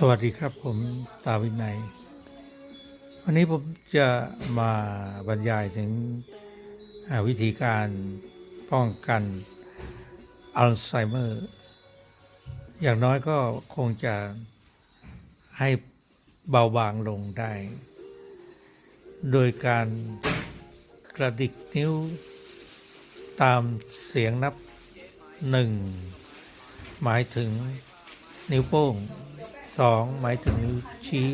สวัสดีครับผมตาวินัย วันนี้ผมจะมาบรรยายถึงวิธีการป้องกันอัลไซเมอร์ อย่างน้อยก็คงจะให้เบาบางลงได้ โดยการกระดิกนิ้วตามเสียงนับหนึ่งหมายถึงนิ้วโป้ง สองหมายถึงนิ้วชี้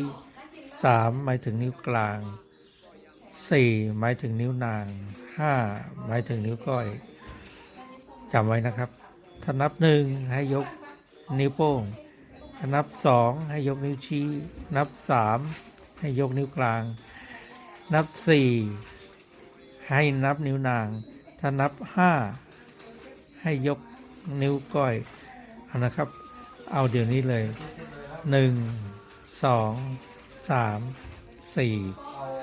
สามหมายถึงนิ้วกลางสี่หมายถึงนิ้วนางห้าหมายถึงนิ้วก้อยจำไว้นะครับ ถ้านับหนึ่งให้ยกนิ้วโป้ง ถ้านับสองให้ยกนิ้วชี้ นับสามให้ยกนิ้วกลาง นับสี่ให้นับนิ้วนาง ถ้านับห้าให้ยกนิ้วก้อยเอานะครับ เอาเดี๋ยวนี้เลย หนึ่งสองสามสี่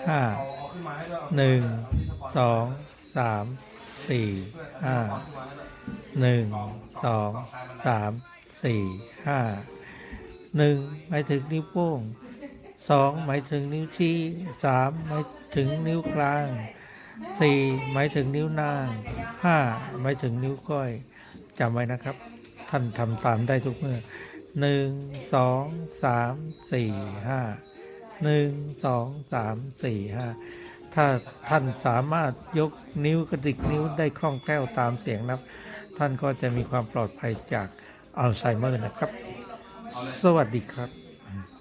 ห้าหนึ่งสองสามสี่ห้าหนึ่งสองสามสี่ห้าหนึ่งหมายถึงนิ้วโป้งสองหมายถึงนิ้วชี้สามหมายถึงนิ้วกลางสี่หมายถึงนิ้วนางห้าหมายถึงนิ้วก้อยจำไว้นะครับ ท่านทำตามได้ทุกเมื่อ หนึ่งสองสามสี่ห้าหนึ่งสองสามสี่ห้าถ้าท่านสามารถยกนิ้วกระดิกนิ้วได้คล่องแคล่วตามเสียงนับ ท่านก็จะมีความปลอดภัยจากอัลไซเมอร์นะครับ สวัสดีครับ